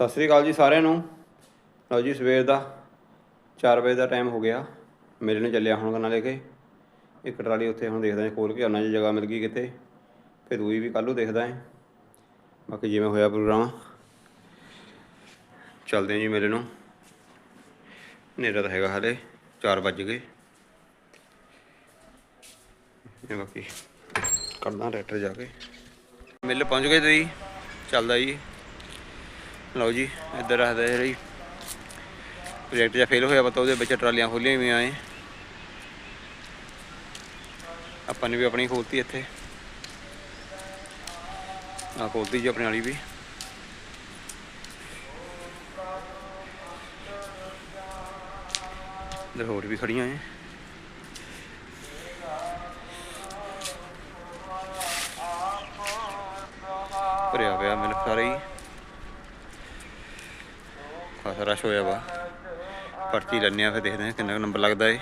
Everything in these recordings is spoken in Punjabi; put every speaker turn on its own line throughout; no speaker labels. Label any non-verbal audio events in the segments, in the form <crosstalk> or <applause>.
ਸਤਿ ਸ੍ਰੀ ਅਕਾਲ ਜੀ ਸਾਰਿਆਂ ਨੂੰ। ਲਓ ਜੀ, ਸਵੇਰ ਦਾ 4 ਵਜੇ ਦਾ ਟਾਈਮ ਹੋ ਗਿਆ। ਮੇਰੇ ਨੇ ਚੱਲਿਆ ਹੁਣ ਗੰਨਾ ਲੈ ਕੇ। ਇੱਕ ਟਰਾਲੀ ਉੱਥੇ ਹੁਣ ਦੇਖਦਾ ਹਾਂ ਖੋਲ ਕੇ ਆਉਣਾ ਜੇ, ਜਗ੍ਹਾ ਮਿਲ ਗਈ ਕਿਤੇ। ਫਿਰ ਦੂਈ ਵੀ ਕੱਲ੍ਹ ਨੂੰ ਦੇਖਦਾ ਹਾਂ। ਬਾਕੀ ਜਿਵੇਂ ਹੋਇਆ ਪ੍ਰੋਗਰਾਮ। ਚੱਲਦੇ ਹਾਂ ਜੀ ਮੇਰੇ ਨੂੰ। ਹਨੇਰਾ ਤਾਂ ਹੈਗਾ ਹਾਲੇ 4 ਵੱਜ ਗਏ। ਇਹ ਬਾਕੀ ਕਰਦਾ ਟਰੈਕਟਰ ਜਾ ਕੇ। ਮਿਲ ਪਹੁੰਚ ਗਏ ਤੇ ਚੱਲਦਾ ਜੀ। ਲਓ ਜੀ, ਇੱਧਰ ਰੱਖਦਾ ਹੈ ਜੀ ਪ੍ਰੋਜੈਕਟ ਜਿਹਾ ਫੇਲ ਹੋਇਆ ਪਤਾ ਉਹਦੇ ਵਿੱਚ ਟਰਾਲੀਆਂ ਖੋਲੀਆਂ ਵੀ ਆਏ। ਆਪਾਂ ਨੇ ਵੀ ਆਪਣੀ ਖੋਲਤੀ ਇੱਥੇ। ਆ ਖੋਲਤੀ ਜੀ ਆਪਣੇ ਵਾਲੀ ਵੀ। ਇੱਧਰ ਹੋਰ ਵੀ ਖੜੀਆਂ ਐ ਭਰਿਆ ਪਿਆ ਮਿਲ ਸਾਰੇ ਹੀ। ਖਾਸਾ ਰਸ਼ ਹੋਇਆ ਵਾ। ਪਰਚੀ ਲੈਣੇ ਆ ਫਿਰ ਦੇਖਦੇ ਹਾਂ ਕਿੰਨਾ ਕੁ ਨੰਬਰ ਲੱਗਦਾ ਏ।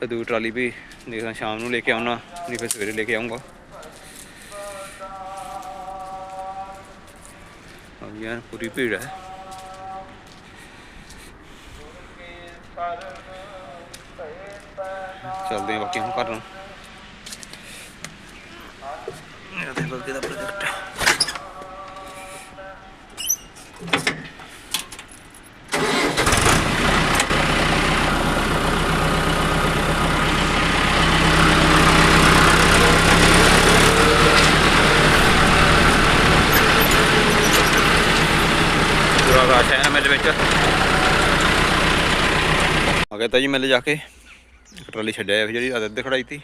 ਤੇ ਦੂਜੀ ਟਰਾਲੀ ਵੀ ਦੇਖਦਾ ਸ਼ਾਮ ਨੂੰ ਲੈ ਕੇ ਆਉਣਾ, ਨਹੀਂ ਫਿਰ ਸਵੇਰੇ ਲੈ ਕੇ ਆਉਂਗਾ ਯਾਰ, ਪੂਰੀ ਭੀੜ ਹੈ ਚੱਲਦੇ ਆ ਬਾਕੀ ਹੁਣ ਘਰ ਨੂੰ। ਇਹ ਤੇ ਦਾ ਪ੍ਰੋਜੈਕਟ ਪੂਰਾ ਰਾਸ਼ ਹੈ ਵਿੱਚ। ਆ ਗਿਆ ਤਾਂ ਜੀ ਮਿਲ ਜਾ ਕੇ। ਇੱਕ ਟਰਾਲੀ ਛੱਡਿਆ ਜਿਹੜੀ ਅੱਧ ਖੜਾਈ ਤੀ।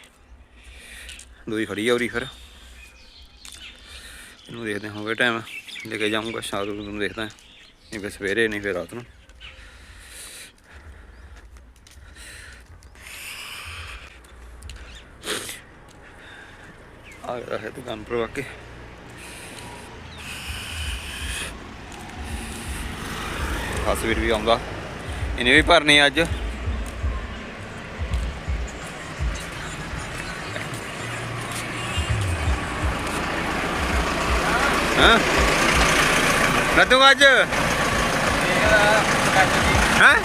ਦੂਈ ਖੜੀ ਆ ਉਰੀ ਫਿਰ। ਇਹਨੂੰ ਦੇਖਦੇ ਹਾਂ ਹੋਵੇ ਟਾਈਮ ਲੈ ਕੇ ਜਾਊਂਗਾ, ਸ਼ਾਮ ਨੂੰ ਦੇਖਦਾ ਨਹੀਂ ਫਿਰ ਸਵੇਰੇ, ਨਹੀਂ ਫਿਰ ਰਾਤ ਨੂੰ। ਆ ਗਿਆ ਹੈ ਦੁਕਾਨ ਪਰ ਵਾਕੇ ਤਸਵੀਰ ਵੀ ਆਉਂਦਾ। ਇਹਨੇ ਵੀ ਭਰਨੀ ਅੱਜ। ਹਾਂ? ਕਦੋਂ ਅੱਜ? ਹਾਂ?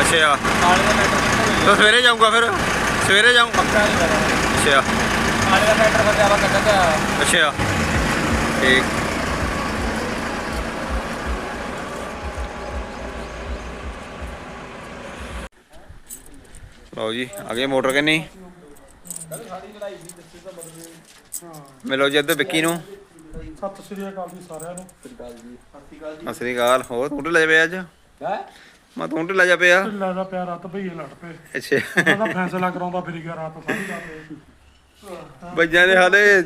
ਅੱਛਾ। ਤਾਂ ਸਵੇਰੇ ਜਾਊਂਗਾ ਫਿਰ। ਸਵੇਰੇ ਜਾਊਂ। ਅੱਛਾ। ਅੱਛਾ। ਠੀਕ। ਲਓ ਜੀ ਆ ਗਏ ਮੋਟਰ ਕਿ ਨਹੀਂ ਮਿਲੋ ਜੀ ਇੱਧਰ ਵਿੱਕੀ ਨੂੰ।
ਸਤਿ ਸ੍ਰੀ ਅਕਾਲ ਜੀ ਸਾਰਿਆਂ ਨੂੰ।
ਸਤਿ ਸ੍ਰੀ ਅਕਾਲ ਹੋਰ ਤੂੰ ਢਿੱਲਾ ਜਿਹਾ ਪਿਆ ਅੱਜ?
ਹੈ?
ਮੈਂ ਤੂੰ ਢਿੱਲਾ ਜਿਹਾ ਪਿਆ।
ਢਿੱਲਾ ਦਾ ਪਿਆ ਰਾਤ ਭਈਏ ਲੜ ਪਏ।
ਅੱਛਾ।
ਉਹਦਾ ਫੈਸਲਾ ਕਰਾਉਂਦਾ ਫਿਰ ਗਿਆ ਰਾਤ ਸਾਰੀ ਰਾਤ।
ਬੱਜਾਂ ਦੇ ਹਾਲੇ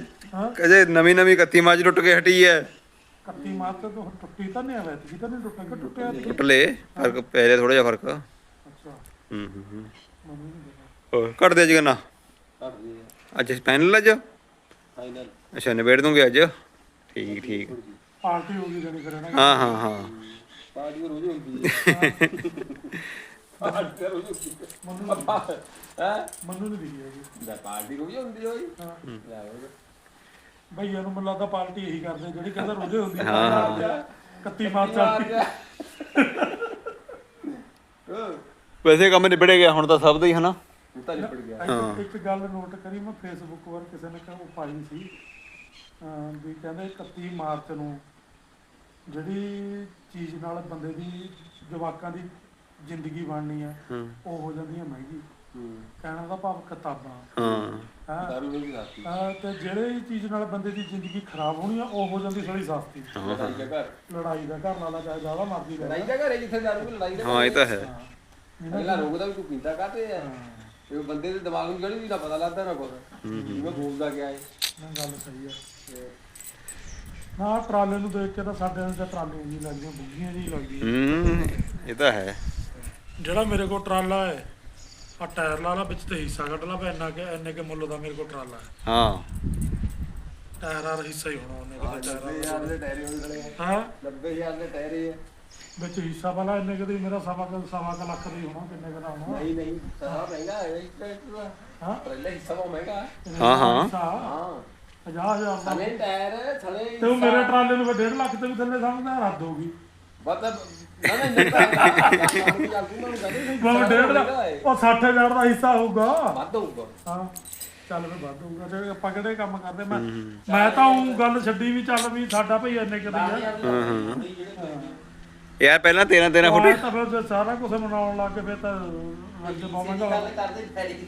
ਕਦੇ ਨਵੀਂ ਨਵੀਂ ਕੱਤੀ ਮਾਜ ਟੁੱਟ ਕੇ ਹਟੀ ਹੈ
ਕੱਤੀ ਮਾਰ ਤੇ ਟੁੱਟੀ ਤਾਂ ਨਹੀਂ ਆਵੇ ਤੀ ਤਾਂ ਨਹੀਂ ਟੁੱਟਿਆ ਕਿ ਟੁੱਟਿਆ?
ਟੁੱਟ ਲੇ ਫ਼ਰਕ ਪੈ ਰਿਹਾ ਥੋੜਾ ਜਿਹਾ ਫ਼ਰਕ।
ਅੱਛਾ।
ਹੂੰ ਹੂੰ। ਹੋਰ ਕੱਢ ਦੇ ਜਗਨਾ
ਕੱਢ ਦੇ
ਅੱਜ ਪੈਨਲ ਅੱਜ?
ਫਾਈਨਲ
ਅੱਛਾ ਨਿਬੇੜ ਦੂੰਗੇ ਅੱਜ? ਠੀਕ ਠੀਕ।
ਪਾਰਟੀ ਹੋ ਗਈ ਜਾਨੀ ਫਿਰ ਇਹਨਾਂ
ਹਾਂ ਹਾਂ ਹਾਂ।
ਪਾਰਟੀ ਰੋਜ਼ ਹੁੰਦੀ ਹੈ। ਪਾਰਟੀ ਰੋਜ਼ ਹੁੰਦੀ ਹੈ ਹੈ?
ਮੈਨੂੰ ਨਹੀਂ ਦਿਖੀ ਹੈਗੀ।
ਦਾ ਪਾਰਟੀ ਰੋਜ਼ ਹੁੰਦੀ ਹੋਈ
ਹਾਂ।
ਲੈ ਆਓ
ਭਈਆ ਨੂੰ ਮੈਨੂੰ ਲੱਗਦਾ ਪਾਰਟੀ ਇਹੀ ਕਰਦੇ ਜਿਹੜੀ ਕਹਿੰਦਾ ਰੋਜ਼ੇ ਹੁੰਦੀ ਹੈ
ਹਾਂ, ਹਾਂ।
ਕੱਤੀ ਮਾਰ ਚੱਲਦੀ
ਵੈਸੇ ਕੰਮ ਨਿਬੜ ਗਿਆ ਹੁਣ ਤਾਂ ਸਭ ਦਾ ਹੀ ਹਨਾ।
ਤਾਂ ਲਿਪੜ ਗਿਆ।
ਇੱਕ- ਇੱਕ ਗੱਲ ਨੋਟ ਕਰੀ ਮੈਂ ਫੇਸਬੁੱਕ ਵਰ ਕਿਸੇ ਨੇ ਕਿਹਾ ਉਹ ਪਾਈ ਸੀ। ਅਮ ਵੀ ਕਹਿੰਦੇ 31 ਮਾਰਚ ਨੂੰ ਜਿਹੜੀ ਚੀਜ਼ ਨਾਲ ਬੰਦੇ ਦੀ ਜਵਾਕਾਂ ਦੀ ਜ਼ਿੰਦਗੀ ਬਣਨੀ ਹੈ
ਹੂੰ।
ਉਹ ਹੋ ਜਾਂਦੀ ਹੈ ਮਹਿੰਗੀ। ਕਹਿਣ ਦਾ ਭਾਵ ਕਿਤਾਬਾਂ।
ਹਾਂ।
ਹਾਂ?
ਦਾਰੂ ਰੋਜ਼ ਰਾਤੀ।
ਤੇ ਜਿਹੜੇ ਚੀਜ਼ ਨਾਲ ਬੰਦੇ ਦੀ ਜ਼ਿੰਦਗੀ ਖਰਾਬ ਹੋਣੀ ਆ ਉਹ ਹੋ ਜਾਂਦੀ ਥੋੜੀ ਸਸਤੀ।
ਲੜਾਈ ਦਾ ਘਰ।
ਲੜਾਈ ਦਾ ਘਰ ਲਾਲਾ ਚਾਹੇ ਜ਼ਿਆਦਾ ਮਰਜ਼ੀ ਲੈ
ਲੜਾਈ ਦਾ ਘਰ ਹੈ ਜਿੱਥੇ ਦਾਰੂ ਦੀ ਲੜਾਈ ਦਾ
ਹਾਂ ਇਹ ਤਾਂ ਹੈ।
ਅਗਲਾ ਰੋਕਦਾ ਵੀ ਤੂੰ ਪੀਂਦਾ ਕਾਤੇ ਹੈ ਇਹ ਬੰਦੇ ਦੇ ਦਿਮਾਗ ਨੂੰ ਜਿਹੜੀ ਵੀ ਨਾ ਪਤਾ ਲੱਗਦਾ ਨਾ ਕੁਝ ਜਿਵੇਂ ਬੋਲਦਾ ਗਿਆ ਹੈ
ਨਾ ਗੱਲ ਸਹੀ ਆ। ਨਾ ਟਰਾਲੇ ਨੂੰ ਦੇਖ ਕੇ ਤਾਂ ਸਾਡੇ ਨੂੰ ਤਾਂ ਟਰਾਲੀਆਂ ਜੀ ਲੱਗਦੀਆਂ ਬੁੱਗੀਆਂ ਜੀ ਲੱਗਦੀਆਂ।
ਹੂੰ ਇਹ ਤਾਂ ਹੈ।
ਜਿਹੜਾ ਮੇਰੇ ਕੋਲ ਟਰਾਲਾ ਹੈ ਆ ਟਾਇਰ ਲਾ ਲਾ ਵਿੱਚ ਤੇ ਹਿੱਸਾ ਕੱਢ ਲਾ ਇੰਨਾ ਕਿ ਇੰਨੇ ਕੇ ਮੁੱਲ ਦਾ ਮੇਰੇ ਕੋਲ ਟਰਾਲਾ ਹੈ।
ਹਾਂ।
ਟਾਇਰ ਆ ਹਿੱਸਾ ਹੀ ਹੋਣਾ ਉਹਨੇ ਕੋਲ ਟਾਇਰ
90000 ਦੇ ਟਾਇਰੇ ਹੋਣ ਵਾਲੇ ਆ।
ਹਾਂ?
90000 ਦੇ ਟਾਇਰੇ ਆ।
ਵਿੱਚ ਹਿੱਸਾ ਵਾਲਾ ਇੰਨੇ ਕੁ ਦੀ ਮੇਰਾ ਸਵਾ ਕੁ ਸਵਾ ਕੁ ਲੱਖ ਦਾ ਹੋਣਾ ਕਿੰਨੇ ਕੁ ਦਾ ਹੋਣਾ।
ਨਹੀਂ ਨਹੀਂ ਸਾਰਾ ਮਹਿੰਗਾ ਹੈ ਦਾ
ਹਾਂ?
ਪਹਿਲਾਂ ਹਿੱਸਾ ਬਹੁਤ ਮਹਿੰਗਾ ਹੈ।
ਹਾਂ, ਹਾਂ।
ਹਾਂ
50000 ਦਾ।
ਥਲੇ ਟਾਇਰ ਥਲੇ
ਤੇ ਉਹ ਮੇਰੇ ਟਰਾਲੇ ਨੂੰ 1.5 ਲੱਖ ਤੇ ਵੀ ਥੱਲੇ ਸਮਝਦਾ ਰੱਦ ਹੋ ਗਈ।
ਮਤਲਬ ਨਾ ਨਾ ਇੰਨਾ ਤਾਂ ਚੱਲ ਤੂੰ ਮੈਨੂੰ ਕਹਿੰਦੇ
ਮੈਂ 1.5 ਲੱਖ ਉਹ 60000 ਦਾ ਹਿੱਸਾ ਹੋਊਗਾ।
ਵੱਧ ਹੋਊਗਾ।
ਹਾਂ ਚੱਲ ਫਿਰ ਵੱਧ ਹੋਊਗਾ। ਜੇ ਆਪਾਂ ਕਿਹੜੇ ਕੰਮ ਕਰਦੇ? ਮੈਂ ਮੈਂ ਤਾਂ ਉਹ ਗੱਲ ਛੱਡੀ ਵੀ ਚੱਲ ਵੀ ਸਾਡਾ ਭਈ ਇੰਨੇ ਕਿਤੇ ਆ।
ਯਾਰ ਪਹਿਲਾਂ 13 13
ਉਹ
ਫੁੱਟ
ਤਾਂ ਫਿਰ ਜੇ ਸਾਰਾ ਕੁਝ ਮਨਾਉਣ ਲੱਗ ਗਏ ਫਿਰ ਤਾਂ ਅੱਜ ਪਾਵਾਂਗਾ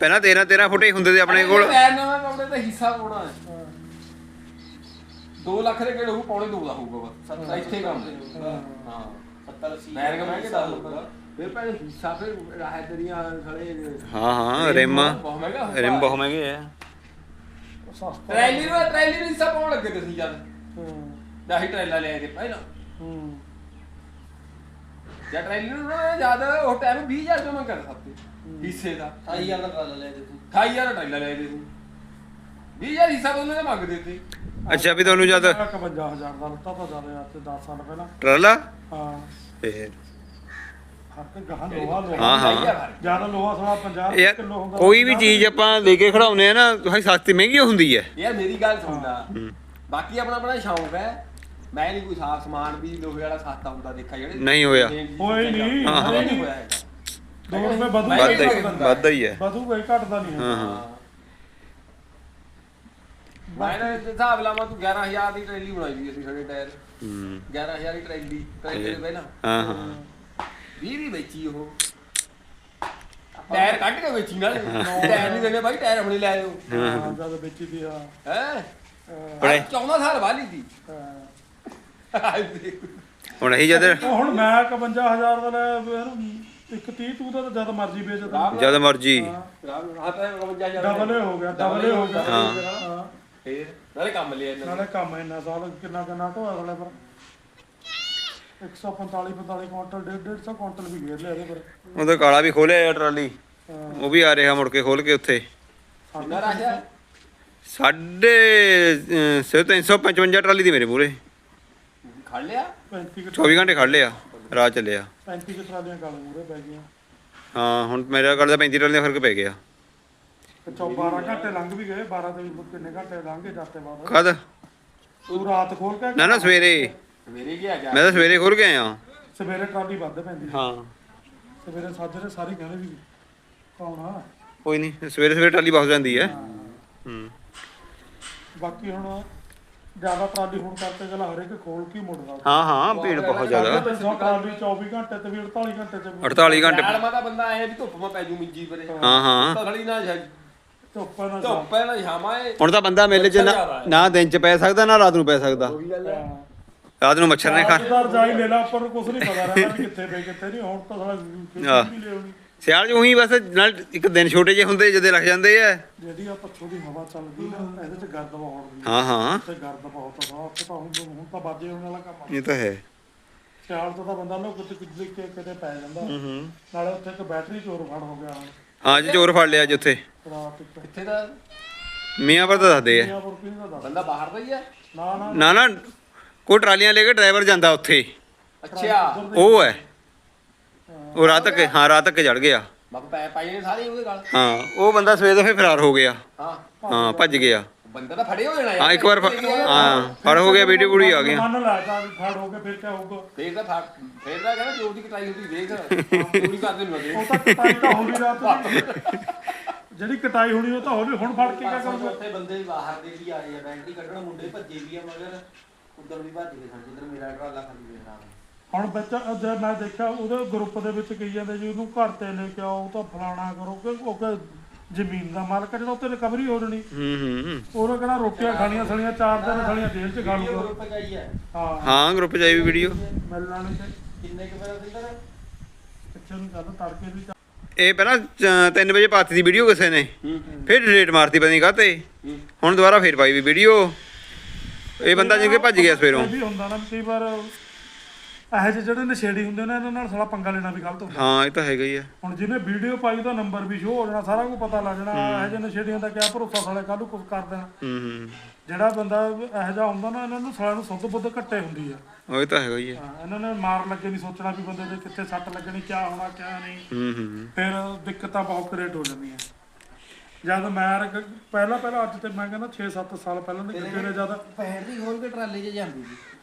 ਪਹਿਲਾਂ 13 13 ਫੁੱਟ ਹੀ ਹੁੰਦੇ ਸੀ ਆਪਣੇ ਕੋਲ।
ਪੈਰ ਨਵਾਂ ਪਾਉਣੇ ਤਾਂ ਹਿੱਸਾ ਪਾਉਣਾ ਹੈ। 2 ਲੱਖ ਦੇ ਕਿਹੜੇ ਹੋਊ ਪੌਣੇ 2 ਦਾ ਹੋਊਗਾ ਬਸ। ਸੱਤਾ ਇੱਥੇ ਕੰਮ ਹਾਂ। 70 80 ਪੈਰ ਕਮਾ ਕੇ ਦਾ ਹੋਊਗਾ। ਫਿਰ ਪਹਿਲੇ ਹਿੱਸਾ ਫਿਰ ਰਾਹ ਤੇਰੀਆਂ ਖੜੇ
ਹਾਂ ਹਾਂ ਰਿਮ।
ਬਹੁਤ ਮਹਿੰਗਾ ਹੁੰਦਾ
ਰਿਮ ਬਹੁਤ ਮਹਿੰਗੇ ਆ।
ਸਸਤਾ।
ਟਰੈਲੀ ਨੂੰ ਟਰੈਲੀ ਨੂੰ ਹਿੱਸਾ ਪਾਉਣ ਲੱਗੇ ਤੁਸੀਂ ਜਦ।
ਹੂੰ।
ਦਾਹੀ ਟਰੈਲਾ ਲੈ ਕੇ ਪਹਿਲਾਂ।
ਹੂੰ।
ਜਾਂ ਟਰੈਲੀ ਨੂੰ ਨਾ ਜਦ ਉਹ ਟਾਈਮ 20000 ਜਮਾ ਕਰ ਸਕਦੇ। ਹਿੱਸੇ ਦਾ।
28000 ਦਾ ਟਰਾਲਾ ਲੈ ਦੇ ਤੂੰ।
28000 ਟਰੈਲਾ ਲੈ ਦੇ ਤੂੰ। 20000 ਹਿੱਸਾ ਤਾਂ ਉਹਨੇ ਮੰਗਦੇ ਸੀ
ਅੱਛਾ ਵੀ ਤੁਹਾਨੂੰ ਜਦ
51000 ਦਾ ਲੱਤਾ ਤਾਂ ਜ਼ਿਆਦਾ ਯਾਰ ਤੇ 10 ਸਾਲ ਪਹਿਲਾਂ।
ਟਰਾਲਾ?
ਹਾਂ।
ਫੇਰ
ਹੱਕ ਗਾਹਾਂ ਲੋਹਾ ਲੋਹਾ।
ਹਾਂ ਹਾਂ।
ਜ਼ਿਆਦਾ ਲੋਹਾ ਸਵਾ 50
ਯਾਰ
ਕਿਲੋ ਹੁੰਦਾ।
ਕੋਈ ਵੀ ਚੀਜ਼ ਆਪਾਂ ਲੈ ਕੇ ਖੜਾਉਨੇ ਆ ਨਾ ਹਾਈ ਸਸਤੀ ਮਹਿੰਗੀ ਹੁੰਦੀ ਹੈ।
ਯਾਰ ਮੇਰੀ ਗੱਲ ਸੁਣਦਾ ਬਾਕੀ ਆਪਣਾ ਆਪਣਾ ਸ਼ੌਂਕ ਹੈ। ਮੈਂ ਨਹੀਂ ਕੋਈ ਸਾਫ਼ ਸਮਾਨ ਵੀ ਲੋਹੇ ਵਾਲਾ ਸਸਤਾ ਹੁੰਦਾ ਦੇਖਾ ਜਿਹੜੇ
ਨਹੀਂ ਹੋਇਆ।
ਹੋਇਆ ਹੀ ਨਹੀਂ,
ਹਾਂ, ਹਾਂ।
ਹੋਇਆ ਨਹੀਂ। ਹੋਇਆ ਹੈਗਾ।
ਦੋ ਰੁਪਏ ਵਧੂ
ਮੈਂ
ਵੱਧਦਾ
ਵੀ
ਹੀ
ਬੰਦਾ।
ਵੱਧਦਾ ਹੀ ਹੈ।
ਵਧੂਗਾ ਹੀ ਘਟਦਾ ਨਹੀਂ
ਹਾਂ।
ਹੈ
ਮੈਂ ਨਾ ਜੇ ਹਿਸਾਬ ਲਾਵਾਂ ਤੂੰ 11000 ਦੀ ਟਰੈਲੀ ਬਣਾਈ ਵੀ ਅਸੀਂ ਸਾਡੇ ਟਾਇਰ।
ਹੂੰ।
11000 ਦੀ ਟਰੈਲੀ ਟਰੈਲੀ ਦੇ ਪਹਿਲਾਂ।
ਹਾਂ ਹਾਂ।
20 ਵੀ ਵੇਚੀ ਉਹ। ਟਾਇਰ ਕੱਢ ਕੇ ਵੇਚੀ ਨਾਲ। ਟਾਇਰ ਨਹੀਂ ਦੇਣੇ ਬਾਈ ਟਾਇਰ ਆਪਣੇ ਲੈ ਆਇਓ।
ਹਾਂ ਜਦ ਵੇਚੀ ਦੀ ਆ।
ਹੈ?
ਬੜੇ
14 ਸਾਲ ਬਾਅਦ ਲਈ
ਹੁਣ ਅਸੀਂ ਜਦ
ਉਹ ਹੁਣ ਮੈਂ 51000 ਦਾ ਲੈ ਫਿਰ ਇੱਕ 30 ਤੂੰ ਤਾਂ ਜਦ ਮਰਜ਼ੀ ਵੇਚ ਦੇ।
ਜਦ ਮਰਜ਼ੀ।
ਡਬਲ ਹੋ ਗਿਆ ਡਬਲ ਹੋ ਗਿਆ।
ਹਾਂ।
ਨਾਲੇ ਕੰਮ ਲਿਆ ਇਹਨਾਂ ਨੇ।
ਨਾਲੇ ਕੰਮ ਇੰਨਾ ਸਾਲ ਕਿੰਨਾ ਕਿੰਨਾ ਢੋਇਆ ਸਾਲੇ ਪਰ। 145 45 ਕੁਇੰਟਲ 150 ਕੁਇੰਟਲ ਵੀ ਗੇਰ ਲਿਆ ਇਹਦੇ ਪਰ।
ਉਹਦਾ ਕਾਲਾ ਵੀ ਖੋਲਿਆ ਟਰਾਲੀ। ਉਹ ਵੀ ਆ ਰਿਹਾ ਮੁੜ ਕੇ ਖੋਲ ਕੇ ਉੱਥੇ।
ਕਿੰਨਾ ਰਾਜਾ
ਸਾਢੇ ਅਹ, ਸੌ ਤਿੰਨ ਸੌ 355 ਟਰਾਲੀ ਦੀ ਮੇਰੇ ਮੂਰੇ
ਖੜ ਲਿਆ?
35 ਕੁ
24 ਘੰਟੇ ਖੜ ਲਿਆ ਰਾਹ ਚੱਲਿਆ।
35 ਕੁ ਟਰਾਲੀਆਂ ਕਾਲੇ ਮੂਰੇ ਪੈ ਗਈਆਂ।
ਹਾਂ ਹੁਣ ਮੇਰਾ ਕਰਦਾ 35 ਟਰਾਲੀ ਦਾ ਫ਼ਰਕ ਪੈ ਗਿਆ।
ਤੇ ਚੌ 12 ਘੰਟੇ ਲੰਘ ਵੀ ਗਏ 12 ਦੇ ਵੀ ਕਿੰਨੇ ਘੰਟੇ ਲੰਘੇ ਜਾਂਦੇ ਬਾਅਦ?
ਕਦ?
ਤੂੰ ਰਾਤ ਖੋਲ ਕੇ
ਨਾ ਨਾ ਸਵੇਰੇ।
ਮੇਰੇ ਗਿਆ ਗਿਆ
ਮੈਂ ਤਾਂ ਸਵੇਰੇ ਖੋਲ ਕੇ ਆਇਆ।
ਸਵੇਰੇ ਟਰਾਲੀ ਵੱਧ ਪੈਂਦੀ।
ਹਾਂ।
ਸਵੇਰੇ ਸਾਜਰੇ ਸਾਰੇ ਕਹਿੰਦੇ ਵੀ ਕੌਣ? ਆ
ਕੋਈ ਨਹੀਂ ਸਵੇਰੇ ਸਵੇਰੇ ਟਰਾਲੀ ਪਹੁੰਚ ਜਾਂਦੀ ਹੈ। ਹੂੰ।
ਬਾਕੀ ਹੁਣ ਜ਼ਿਆਦਾ ਟਰਾਲੀ ਹੁਣ ਕਰਕੇ ਚਲਾ ਹਰੇਕ ਖੋਲ ਕੇ ਹੀ ਮੁੜਦਾ
ਹਾਂ ਹਾਂ ਭੀੜ ਬਹੁਤ ਜ਼ਿਆਦਾ।
ਤੇ ਟਰਾਲੀ 24 ਘੰਟੇ ਤੇ ਵੀ 48 ਘੰਟੇ ਤੇ ਵੀ।
48 ਘੰਟੇ।
ਨਾਲ ਮਾ ਦਾ ਬੰਦਾ ਆਇਆ ਵੀ ਧੁੱਪ ਮਾ ਪੈ ਜੂ ਮਿੰਜੀ ਪਰੇ।
ਹਾਂ। ਹਾਂ
ਧੜੀ ਨਾ ਜਾ
ਧੁੱਪ ਨਾਲ
ਧੁੱਪ ਹੈ ਨਾ ਸ਼ਾਮਾਂ ਏ
ਹੁਣ ਤਾਂ ਬੰਦਾ ਮੇਲੇ 'ਚ ਨਾ- ਨਾ ਦਿਨ 'ਚ ਪੈ ਸਕਦਾ ਨਾ ਰਾਤ ਨੂੰ ਪੈ ਸਕਦਾ। ਰਾਤ ਨੂੰ ਮੱਛਰ ਨੇ ਖਾ
ਚਾਰ ਜਾਈ ਲੈ ਲਾ ਉੱਪਰ ਨੂੰ ਕੁਝ ਨਹੀਂ ਪਤਾ ਰਹਿੰਦਾ ਵੀ ਕਿੱਥੇ ਪਈ ਕਿੱਥੇ ਨਹੀਂ ਹੁਣ ਤਾਂ ਸਾਲਾ
ਆਹ।
ਵੀ ਲਿਆਉਣੀ।
ਸਿਆਲ 'ਚ ਉਹੀ ਬਸ ਨਾਲ ਇੱਕ ਦਿਨ ਛੋਟੇ ਜਿਹੇ ਹੁੰਦੇ ਜਦੇ ਲੱਗ ਜਾਂਦੇ ਆ।
ਜਿਹੜੀ ਆ ਪੱਛੋਂ ਦੀ ਹਵਾ ਚੱਲਦੀ ਨਾ ਇਹਦੇ ਚ ਗਰਦ ਬਹੁਤ ਹੁੰਦੀ
ਹਾਂ ਹਾਂ।
ਤੇ ਗਰਦ ਬਹੁਤ ਆ ਉੱਥੇ ਤਾਂ ਹੁਣ ਹੁਣ ਤਾਂ ਬਾਜੇ ਹੋਣ ਵਾਲਾ ਕੰਮ ਆ।
ਇਹ ਤਾਂ ਹੈ।
ਸਿਆਲ ਤੋਂ ਤਾਂ ਬੰਦਾ ਲੋਕ ਕਿਤੇ ਕਿਤੇ ਕਿ- ਕਿਤੇ ਪੈ ਜਾਂਦਾ। ਨਾਲੇ ਉੱਥੇ ਇੱਕ ਬੈਟਰੀ ਚੋਰ ਫੜ ਹੋ ਗਿਆ।
ਹਾਂ ਜੀ ਚੋਰ ਫੜ ਲਿਆ ਅੱਜ ਉੱਥੇ।
ਰਾਤ ਇੱਕ
ਕਿੱਥੇ ਦਾ
ਮੀਆਂ ਪਰ ਤਾਂ ਦੱਸਦੇ ਆ।
ਦਾ ਦੱਸ
ਬੰਦਾ ਬਾਹਰ ਦਾ ਹੀ ਹੈ
ਨਾ ਨਾ।
ਨਾ ਨਾ ਕੋਈ ਟਰਾਲੀਆਂ ਲੈ ਕੇ ਡਰਾਈਵਰ ਜਾਂਦਾ ਉੱਥੇ।
ਅੱਛਾ।
ਉਹ ਹੈ। ਉਹ ਰਾਤ ਤੱਕ ਹਾਂ ਰਾਤ ਤੱਕ ਚੜ ਗਿਆ।
ਬਾਪ ਪੈ ਪਾਈ ਨੇ ਸਾਰੇ ਉਹਦੇ ਗੱਲ।
ਹਾਂ ਉਹ ਬੰਦਾ ਸਵੇਰ ਤੋਂ ਫਿਰ ਫਰਾਰ ਹੋ ਗਿਆ।
ਹਾਂ।
ਹਾਂ ਭੱਜ ਗਿਆ।
ਬੰਦਾ ਤਾਂ ਫੜੇ ਹੋ ਜਾਣਾ
ਹਾਂ ਇੱਕ ਵਾਰ ਫ- ਹਾਂ ਫੜ ਹੋ ਗਿਆ ਵੀਡੀਓ ਬੁੜੀ ਆ ਗਿਆ
ਮੰਨ ਲੈ ਤਾਂ ਵੀ ਫੜ ਹੋ ਕੇ ਫਿਰ ਕਿਆ ਹੋਊਗਾ।
ਫੇਰ ਤਾਂ ਫੜ ਫੇਰ ਤਾਂ ਕਹਿੰਦਾ ਜੋ ਦੀ ਕਟਾਈ ਹੁੰਦੀ ਦੇਖ। <laughs> ਪੂਰੀ ਕਰਦੇ ਨੂੰ
ਉਹ ਤਾਂ ਕਟਾਈ ਤਾਂ ਹੋ ਗਈ ਰਾਤ ਦੀ। ਜਿਹੜੀ ਕਟਾਈ ਹੋਣੀ ਉਹ ਤਾਂ ਹੋ ਗਈ ਹੁਣ ਫੜ ਕੇ ਕਿਆ ਕਰੂਗਾ।
ਉੱਥੇ ਬੰਦੇ ਬਾਹਰ ਦੇ ਵੀ ਆਏ ਆ ਬੈਂਕ ਕੱਢਣ ਮੁੰਡੇ ਭੱਜੇ ਵੀ ਆ ਮਗਰ ਉਧਰ ਵੀ ਭੱਜ ਗਏ ਸਨ ਜਿੱਧਰ ਮੇਰਾ ਟਰਾਲਾ ਖਾਲੀ ਦੇਖ ਰਹਾ
ਹੁਣ ਬੱਚਾ ਜਦ ਮੈਂ ਦੇਖਿਆ ਉਹਦੇ ਗਰੁੱਪ ਦੇ ਵਿੱਚ ਕਹੀ ਜਾਂਦੇ ਜੀ ਉਹਨੂੰ ਘਰ ਤੇ ਲੈ ਕੇ ਆਓ ਉਹ ਤਾਂ ਫਲਾਣਾ ਕਰੋ ਕਿ ਉਹ ਕਿ ਜ਼ਮੀਨ ਦਾ ਮਾਲਕ ਹੈ ਜਿਹੜਾ ਉੱਤੇ ਰਿਕਵਰੀ ਹੋ ਜਣੀ।
ਹੂੰ ਹੂੰ
ਉਹਨੇ ਕਿਹੜਾ ਰੋਟੀਆਂ ਖਾਣੀਆਂ ਸਲੀਆਂ ਚਾਰ ਦਿਨ ਸਲੀਆਂ ਜੇਲ੍ਹ 'ਚ ਖਾ ਲੂਗਾ
ਗਰੁੱਪ ਹੈ।
ਹਾਂ।
ਹਾਂ ਗਰੁੱਪ 'ਚ ਆਈ ਵੀ ਵੀਡੀਓ।
ਮਿਲ ਲਾਣੀ ਤੇ
ਕਿੰਨੇ ਕੁ ਪੈਸੇ ਦਿੰਦਾ
ਪਿੱਛੇ ਨੂੰ ਚੱਲ ਤੜਕੇ ਵੀ ਚੱਲ।
ਇਹ ਪਹਿਲਾਂ 3 ਵਜੇ ਪਾਤੀ ਦੀ ਵੀਡੀਓ ਕਿਸੇ ਨੇ। ਫਿਰ ਡਿਲੀਟ ਮਾਰਤੀ ਪਤਾ ਨਹੀਂ ਕਾਤੇ ਹੁਣ ਦੁਬਾਰਾ ਫੇਰ ਪਾਈ ਵੀ ਵੀਡੀਓ। ਇਹ ਬੰਦਾ ਜਿਵੇਂ ਭੱਜ ਗਿਆ ਸਵੇਰੋਂ।
ਇਹ ਵੀ ਹੁੰਦਾ ਨਾ ਕਈ ਵਾਰ ਇਹੋ ਜਿਹੇ ਜਿਹੜੇ ਨਸ਼ੇੜੀ ਹੁੰਦੇ ਨੇ ਇਹਨਾਂ ਨਾਲ ਸਾਲਾ ਪੰਗਾ ਲੈਣਾ ਵੀ ਗਲਤ ਹੁੰਦਾ।
ਹਾਂ ਇਹ ਤਾਂ ਹੈਗਾ ਹੀ ਆ।
ਹੁਣ ਜਿਹਨੇ ਵੀਡੀਓ ਪਾਈ ਉਹਦਾ ਨੰਬਰ ਵੀ ਸ਼ੋ ਹੋ ਜਾਣਾ ਸਾਰਾ ਕੁਝ ਪਤਾ ਲੱਗ ਜਾਣਾ ਇਹੋ ਜਿਹੇ ਨਸ਼ੇੜੀਆਂ ਦਾ ਕਿਆ ਭਰੋਸਾ ਸਾਲੇ ਕੱਲ ਨੂੰ ਕੁਝ ਕਰ ਦੇਣਾ।
ਹੂੰ ਹੂੰ।
ਜਿਹੜਾ ਬੰਦਾ ਇਹੋ ਜਿਹਾ ਹੁੰਦਾ ਨਾ ਇਹਨਾਂ ਨੂੰ ਸਾਲਿਆਂ ਨੂੰ ਸੁੱਧ ਬੁੱਧ ਘੱਟੇ ਹੁੰਦੀ ਆ।
ਉਹ ਇਹ ਤਾਂ ਹੈਗਾ ਹੀ ਆ।
ਹਾਂ, ਇਹਨਾਂ ਨੇ ਮਾਰ ਲੱਗੇ ਨਹੀਂ ਸੋਚਣਾ ਵੀ ਬੰਦੇ ਦੇ ਕਿੱਥੇ ਸੱਟ ਲੱਗਣੀ ਕਿਆ ਹੋਣਾ ਕਿਆ ਨਹੀਂ।
ਹੂੰ ਹੂੰ
ਫਿਰ ਦਿੱਕਤਾਂ ਬਹੁਤ ਕ੍ਰੀਏਟ ਹੋ ਜਾਂਦੀਆਂ। ਜਦ ਮੈਂ ਰ- ਪਹਿਲਾਂ ਪਹਿਲਾਂ ਅੱਜ ਤੇ ਮੈਂ ਕਹਿੰਦਾ 6-7 ਸਾਲ ਪਹਿਲਾਂ ਦੇ ਨੇ ਜਦ
ਪੈਰ ਦੀ ਖੋਲ ਕੇ ਟਰਾਲੇ 'ਚ ਜਾਂਦੀ ਸੀ।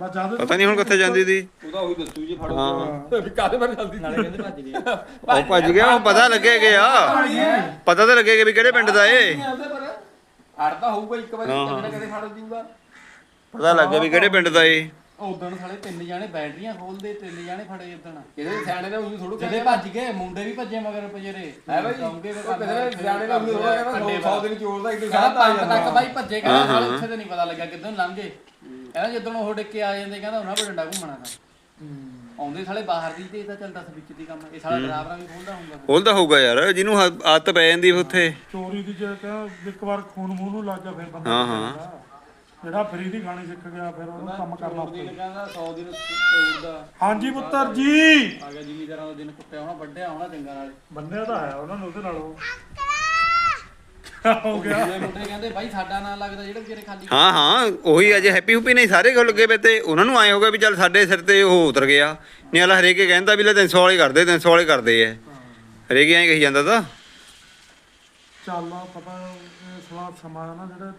ਮੈਂ ਜਦ
ਪਤਾ ਨਹੀਂ ਹੁਣ ਕਿੱਥੇ ਜਾਂਦੀ ਸੀ।
ਉਹਦਾ ਉਹੀ ਦੱਸੂ ਜੀ ਫੜੋ
ਹਾਂ।
ਵੀ ਕਾਹਦੇ ਬਾਰੇ ਚੱਲਦੀ
ਨਾਲੇ ਕਹਿੰਦੇ ਭੱਜ ਗਏ।
ਉਹ ਭੱਜ ਗਿਆ ਉਹ ਪਤਾ ਲੱਗੇ ਗਿਆ ਪਤਾ ਤਾਂ ਲੱਗੇਗਾ ਵੀ ਕਿਹੜੇ ਪਿੰਡ ਦਾ ਏ।
ਅੜਦਾ ਹੋਊਗਾ ਇੱਕ ਵਾਰੀ। ਕਦੇ ਕਦੇ ਫੜ ਜੂਗਾ
ਪਤਾ ਲੱਗ ਗਿਆ ਵੀ ਕਿਹੜੇ ਪਿੰਡ ਦਾ ਏ।
ਉਦੋਂ ਸਾਲੇ ਤਿੰਨ ਜਾਣੇ ਬੈਟਰੀਆਂ ਖੋਲਦੇ ਤਿੰਨ ਜਾਣੇ ਫੜੇ ਉਦੋਂ
ਕਿਸੇ ਸਿਆਣੇ ਨੇ ਉਹਨੂੰ ਥੋੜੂ
ਜਦੇ ਭੱਜ ਗਏ ਮੁੰਡੇ ਵੀ ਭੱਜੇ ਮਗਰ ਪਜਰੇ
ਹੈ ਬਾਈ।
ਕਹੋਗੇ
ਨੇ ਸਿਆਣੇ ਨੇ ਉਹਨੂੰ ਥੋੜਾ ਕਹਿੰਦਾ 100 ਦਿਨ ਚੋਰ ਦਾ ਇੱਕ
ਕਹਿੰਦਾ
ਆ
ਪੰਜ
ਜਾਂਦਾ।
ਤੱਕ ਬਾਈ ਭੱਜੇ ਕਹਿੰਦਾ ਸਾਲੇ ਉੱਥੇ ਤੇ ਨਹੀਂ ਪਤਾ ਲੱਗਾ ਕਿੱਦੋਂ ਲੰਘ ਕਹਿੰਦਾ ਜਦੋਂ ਉਹ ਡਿੱਕੇ ਆ ਜਾਂਦੇ ਕਹਿੰਦਾ ਉਹਨਾਂ ਕੋਲ ਡੰਡਾ ਘੁੰਮਣਾ ਤਾਂ ਆਉਂਦੇ ਸਾਲੇ ਬਾਹਰ ਦੀ ਤੇ ਇਹ ਤਾਂ ਚੱਲ ਦੱਸ ਵਿੱਚ ਦੀ ਕੰਮ ਇਹ ਸਾਲਾ ਡਰਾਈਵਰਾਂ ਵੀ ਖੋਲਦਾ ਹੋਊਗਾ ਫਿਰ।
ਖੋਲਦਾ ਹੋਊਗਾ ਯਾਰ ਜਿਹਨੂੰ ਹ- ਆਦਤ ਪੈ ਜਾਂਦੀ ਉੱਥੇ
ਚੋਰੀ ਦੀ ਜੇ ਕਹ ਇੱਕ ਵਾਰ ਖੂਨ ਮੂੰਹ ਨੂੰ ਲੱਗ ਗਿਆ ਫਿਰ ਬੰਦਾ
ਹਾਂ, ਹਾਂ।
ਕਰਦਾ। ਜਿਹੜਾ ਫਰੀ ਦੀ ਖਾਣੀ ਸਿੱਖ ਗਿਆ ਫਿਰ ਉਹਨੂੰ ਕੰਮ ਕਰਨਾ
ਚੋਰ ਦੀ। ਕਹਿੰਦਾ 100 ਦਿਨ ਚੋਰ ਦਾ
ਹਾਂਜੀ ਪੁੱਤਰ ਜੀ
ਆ ਗਿਆ ਜ਼ਿਮੀਦਾਰਾਂ ਦਾ ਦਿਨ ਕੁੱਟਿਆ ਹੋਣਾ ਵੱਡਿਆ ਹੋਣਾ ਚੰਗਾ ਨਾਲ
ਬੰਨਿਆ ਤਾਂ ਹੈ ਉਹਨਾਂ ਨੂੰ ਉਹਦੇ ਨਾਲ ਉਹ ਹੋ ਗਿਆ।
ਮੁੰਡੇ ਕਹਿੰਦੇ ਬਾਈ ਸਾਡਾ ਨਾਂ ਲੱਗਦਾ ਜਿਹੜੇ ਵਿਚਾਰੇ ਖਾਲੀ
ਹਾਂ ਹਾਂ ਉਹੀ ਅਜੇ ਹੈਪੀ ਹੁਪੀ ਨਹੀਂ ਸਾਰੇ ਕੋਲ ਲੱਗੇ ਪਏ ਤੇ ਉਹਨਾਂ ਨੂੰ ਆਏ ਹੋਗਾ ਵੀ ਚੱਲ ਸਾਡੇ ਸਿਰ ਤੇ ਉਹ ਉਤਰ ਗਿਆ। ਨਹੀਂ ਆਲਾ ਹਰੇਕੇ ਕਹਿੰਦਾ ਵੀ ਲੈ 300 ਵਾਲੇ ਕਰਦੇ 300 ਵਾਲੇ ਕਰਦੇ ਐ। ਹਰੇਕੇ ਐਂ ਕਹੀ ਜਾਂਦਾ ਤਾਂ।
ਚੱਲ ਪਤਾ ਸਵਾਦ ਸਮਾਂ ਨਾ ਜਿਹੜਾ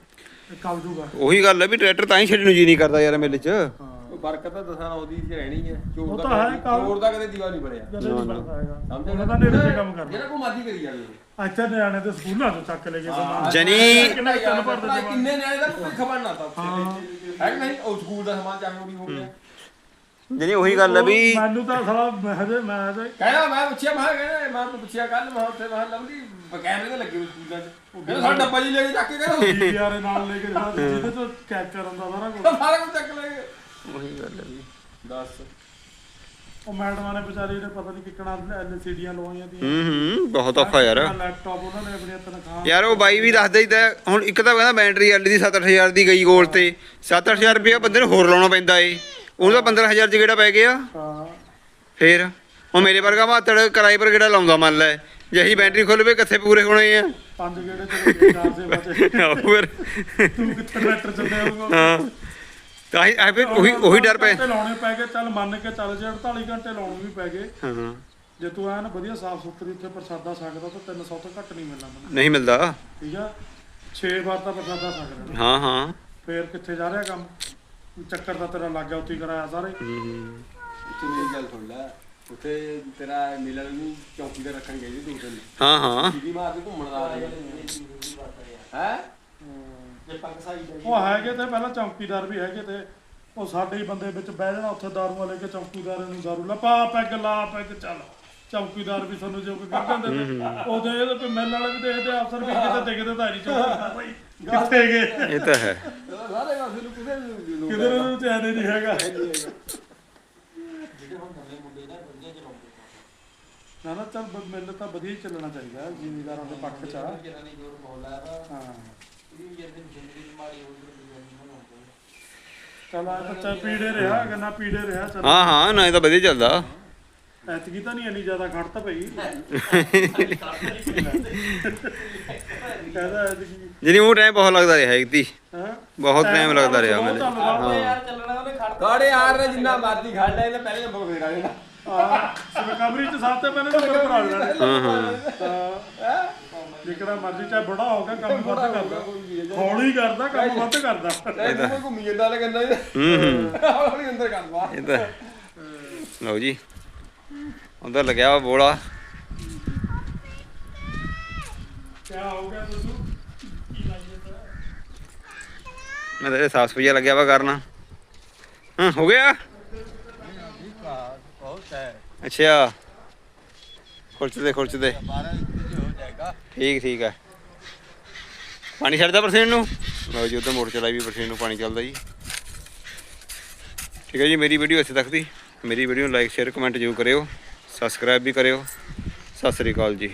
ਇਹ ਕਲ ਜੂਗਾ।
ਉਹੀ ਗੱਲ ਹੈ ਵੀ ਟਰੈਕਟਰ ਤਾਂ ਹੀ ਛੱਡਣ ਨੂੰ ਜੀ ਨਹੀਂ ਕਰਦਾ ਯਾਰ ਮੇਲੇ 'ਚ।
ਉਹ ਬਰਕਤ ਤਾਂ ਦਸਾਂ ਉਹਦੀ ਚ ਰਹਿਣੀ ਹੈ।
ਉਹ
ਚੋਰ
ਤਾਂ
ਦਾ
ਹੈ ਕੱਲ੍ਹ-
ਚੋਰ ਦਾ ਕਦੇ ਦੀਵਾ ਨਹੀਂ ਬਣਿਆ।
ਕਦੇ ਨਹੀਂ ਬਣਦਾ ਹੈਗਾ।
ਸਮਝ
ਉਹਨਾਂ ਦਾ ਨੇੜੇ ਤੇ ਕੰਮ ਕਰਨਾ
ਜਿਹੜਾ ਕੋ ਮਰਜ਼ੀ ਕਰੀ ਜਾਵੇ
ਅੱਛਾ ਨਿਆਣੇ ਤੇ ਸਕੂਲਾਂ ਤੋਂ ਚੱਕ ਲੈ ਗਏ ਸਮਾਨ।
ਜਨੀ
ਕਿੰਨਾ ਤਿੰਨ ਭਰ
ਪਤਾ
ਦੇ
ਕਿੰਨੇ ਨਿਆਣੇ ਦਾ ਭੁੱਖ ਬਣਨਾ ਤਾਂ
ਹਾਂ।
ਕਿ ਨਹੀਂ? ਉਹ ਸਕੂਲ ਦਾ ਸਮਾਨ ਚਾਹੇ ਉਹ ਵੀ ਹੋ ਗਿਆ।
ਜਣੀ ਉਹੀ ਗੱਲ ਹੈ ਵੀ
ਮੈਨੂੰ ਤਾਂ ਸਾਲਾ ਮੈਂ ਹਜੇ ਮੈਂ ਹਜੇ
ਕਹਿੰਦਾ ਮੈਂ ਪੁੱਛਿਆ ਮੈਂ ਕਿਹਾ ਕਹਿੰਦਾ ਮੈਂ ਪੁੱਛਿਆ ਕੱਲ ਮੈਂ ਉੱਥੇ ਮੈਂ ਲੰਦੀ ਕੈਮਰੇ ਤੇ ਲੱਗੇ ਹੋਏ ਸਕੂਲਾਂ 'ਚ ਕਹਿੰਦਾ ਸਾਡਾ ਡੱਬਾ ਜੀ ਲੈ ਕੇ ਚੱਕ ਕੇ ਕਹਿੰਦਾ।
ਡੀਆਰ ਨਾਲ ਲੈ ਕੇ ਸਾਰਾ ਜਿਹਦੇ ਤੋਂ ਕੈਪਚਰ ਹੁੰਦਾ ਸਾਰਾ ਕੁਝ
ਸਾਰਾ ਕੁਝ ਚੱਕ ਲੈ ਗਏ
ਉਹੀ ਗੱਲ ਹੈ ਵੀ
ਦੱਸ।
ਉਹ ਮੈਡਮਾਂ ਨੇ ਵਿਚਾਰੀ ਨੇ ਪਤਾ ਨਹੀਂ ਕਿੱਕਣਾ ਐਲਸੀਡੀਆਂ ਲਵਾਈਆਂ ਦੀਆਂ।
ਹੂੰ ਹੂੰ ਬਹੁਤ ਔਖਾ ਯਾਰ।
ਲੈਪਟਾਪ ਉਹਨਾਂ ਨੇ ਆਪਣੀਆਂ ਤਨਖਾਹਾਂ
ਯਾਰ ਉਹ ਬਾਈ ਵੀ ਦੱਸਦਾ ਹੀ ਤਾਂ ਹੁਣ ਇੱਕ ਤਾਂ ਕਹਿੰਦਾ ਬੈਟਰੀ ਐਲ ਦੀ 7-8000 ਦੀ ਗਈ ਗੋਲ ਤੇ। 7-8000 ਰੁਪਏ ਬੰਦੇ ਨੂੰ ਹੋਰ ਲਾਉਣਾ ਪੈਂਦਾ ਏ। ਉਹਨੂੰ ਤਾਂ 15000 ਚ ਕਿਹੜਾ ਪੈ ਗਿਆ?
ਹਾਂ।
ਫੇਰ ਉਹ ਮੇਰੇ ਵਰਗਾ ਮਾਤੜ ਕਿਰਾਏ ਪਰ ਕਿਹੜਾ ਲਾਉਂਦਾ ਮੰਨ ਲੈ। ਜੇ ਅਸੀਂ ਬੈਟਰੀ ਖੋਲਵੇ ਕਿੱਥੇ ਪੂਰੇ ਹੋਣੇ ਆ?
ਪੰਜ ਗੇੜੇ ਤੇ ਚਾਰ ਸੇ ਬਚੇ
ਆਹੋ ਫਿਰ।
ਤੂੰ ਕਿੱਥੇ ਟਰੈਕਟਰ ਚੱਲਿਆ ਹੋਊਗਾ
ਹਾਂ। ਤਾਂ ਹੀ ਆ ਫਿਰ ਉਹੀ ਉਹੀ ਡਰ ਪੈ
ਘੰਟੇ ਲਾਉਣੇ ਪੈ ਗਏ ਚੱਲ ਮੰਨ ਕੇ ਚੱਲ ਜੇ 48 ਘੰਟੇ ਲਾਉਣੇ ਵੀ ਪੈ ਗਏ।
ਹਾਂ ਹਾਂ।
ਜੇ ਤੂੰ ਐਨ ਵਧੀਆ ਸਾਫ਼ ਸੁਥਰੀ ਉੱਥੇ ਪ੍ਰਸਾਦਾ ਸਕਦਾ ਤਾਂ 300 ਤੋਂ ਘੱਟ ਨਹੀਂ ਮਿਲਣਾ ਮੈਨੂੰ।
ਨਹੀਂ ਮਿਲਦਾ।
ਠੀਕ ਆ? 6 ਵਾਰ ਤਾਂ ਪ੍ਰਸਾਦਾ ਸਕਦਾ
ਹਾਂ ਹਾਂ।
ਫੇਰ ਕਿੱਥੇ ਜਾ ਰਿਹਾ ਕੰਮ? ਚੱਕਰ ਤਾਂ ਤੇਰਾ ਲੱਗ ਗਿਆ ਉੱਥੇ ਹੀ ਕਰਾਇਆ ਸਾਰੇ।
ਹੂੰ।
ਉੱਥੇ ਮੇਰੀ ਗੱਲ ਸੁਣ ਲੈ। ਉੱਥੇ ਤੇਰਾ ਮਿਲਣ ਨੂੰ ਚੌਕੀ ਤੇ ਰੱਖਣ ਗਏ ਸੀ ਦੋ ਦਿਨ
ਹਾਂ ਹਾਂ।
ਦੀਦੀ ਮਾਰ ਕੇ ਘੁੰਮਣ ਦਾ ਹੈ?
ਜੇ ਸਾਈ
ਉਹ ਹੈਗੇ ਤੇ ਪਹਿਲਾਂ ਚੌਕੀਦਾਰ ਵੀ ਹੈਗੇ ਤੇ ਉਹ ਸਾਡੇ ਹੀ ਬੰਦੇ ਵਿੱਚ ਬਹਿ ਜਾਣਾ ਉੱਥੇ ਦਾਰੂ ਵਾਲੇ ਕੇ ਚੌਕੀਦਾਰ ਨੂੰ ਦਾਰੂ ਲਾ ਪਾ ਪੈਗ ਲਾ ਪੈਗ ਚੱਲ। ਚੌਕੀਦਾਰ ਵੀ ਸਾਨੂੰ ਜੋ ਕਰ ਦਿੰਦੇ ਤੇ ਉਹ ਜੇ ਇਹਦੇ ਕੋਈ ਮਿਲ ਵਾਲੇ ਵੀ ਦੇਖਦੇ ਅਫਸਰ ਵੀ ਕਿਤੇ ਦਿਖਦੇ ਤਾਂ ਨਹੀਂ ਚੌਕੀਦਾਰ ਭਾਈ ਕਿੱਥੇ ਗਏ
ਇਹ ਤਾਂ ਹੈ।
ਸਾਰੇ ਪਾਸੇ ਨੂੰ ਕਿਤੇ ਨੂੰ
ਕਿਤੇ ਨੂੰ ਚੈਨ ਹੀ ਨਹੀਂ ਹੈਗਾ।
ਨੇ
ਨਾ। ਚੱਲ ਮਿਲ ਤਾਂ ਵਧੀਆ ਚੱਲਣਾ ਚਾਹੀਦਾ ਜ਼ਿਮੀਦਾਰਾਂ ਦੇ ਪੱਖ ਚ ਹਾਂ।
ਹੋ ਗਈ ਨਹੀਂ ਬਣਾਉਂਦੇ
ਚੱਲ ਆ ਤਾਂ ਚੱਲ ਪੀੜੇ ਰਿਹਾ ਗੰਨਾ ਪੀੜੇ ਰਿਹਾ ਚੱਲ।
ਹਾਂ ਹਾਂ ਨਾ ਇਹ ਤਾਂ ਵਧੀਆ ਚੱਲਦਾ।
ਐਤਕੀ ਤਾਂ ਨਹੀਂ ਇੰਨੀ ਜ਼ਿਆਦਾ ਖੜਤ ਪਈ। ਕਹਿੰਦਾ ਐਤਕੀ
ਜਿਹਨੀ ਉਹ ਟਾਈਮ ਬਹੁਤ ਲੱਗਦਾ ਰਿਹਾ ਇਕਤੀ
ਹਾਂ?
ਬਹੁਤ ਟਾਈਮ ਲੱਗਦਾ ਰਿਹਾ
ਚੱਲਦਾ।
ਉਹ ਯਾਰ ਚੱਲਣਾ ਉਹਨੇ ਖੜ
ਕਾੜੇ ਯਾਰ ਨੇ ਜਿੰਨਾ ਮਰਜ਼ੀ ਖੜ ਲੈ ਇਹਨੇ ਪਹਿਲੇ ਨੰਬਰ ਫੇਰ ਆ ਜਾਣਾ।
ਹਾਂ ਰਿਕਵਰੀ ਚ ਸਭ ਤੋਂ ਪਹਿਲੇ ਨੰਬਰ ਆ ਜਾਣਾ
ਹਾਂ ਹਾਂ।
ਹਾਂ ਜਿਕੜਾ ਮਰਜ਼ੀ ਚਾਹੇ ਬੜਾ ਹੋ ਗਿਆ ਕੰਮ ਵੱਧ ਕਰਦਾ। ਹੌਲੀ ਕਰਦਾ ਕੰਮ ਵੱਧ ਕਰਦਾ।
ਇਹ ਤਾਂ ਘੁੰਮੀ ਜਾਂਦਾ ਲੈ ਕੰਨਾ
ਹੂੰ ਹੂੰ।
ਹੌਲੀ ਅੰਦਰ ਕਰਦਾ।
ਇਹ ਤਾਂ ਲਓ ਜੀ। ਉਧਰ ਲੱਗਿਆ ਵਾ ਬੋਲਾ।
ਕਿਆ ਹੋ ਗਿਆ ਤੁਹਾਨੂੰ ਕੀ ਲਾਈਏ ਤਾਂ?
ਮੈਂ ਤਾਂ ਸਾਫ਼ ਸਫ਼ਾਈ ਲੱਗਿਆ ਵਾ ਕਰਨਾ। ਹਾਂ ਹੋ ਗਿਆ। ਅੱਛਾ। ਖੁਰਚਦੇ ਖੁਰਚਦੇ। ਠੀਕ ਠੀਕ ਹੈ ਪਾਣੀ ਛੱਡਦਾ ਪਰਸੇਨ ਨੂੰ? ਲਓ ਜੀ, ਉਧਰ ਮੋਟਰ ਚਲਾਈ ਵੀ ਪਰਸੇਨ ਨੂੰ ਪਾਣੀ ਚੱਲਦਾ ਜੀ। ਠੀਕ ਹੈ ਜੀ, ਮੇਰੀ ਵੀਡੀਓ ਇੱਥੇ ਤੱਕ ਦੀ। ਮੇਰੀ ਵੀਡੀਓ ਨੂੰ ਲਾਈਕ, ਸ਼ੇਅਰ, ਕਮੈਂਟ ਜ਼ਰੂਰ ਕਰਿਓ। ਸਬਸਕ੍ਰਾਈਬ ਵੀ ਕਰਿਓ। ਸਤਿ ਸ੍ਰੀ ਅਕਾਲ ਜੀ।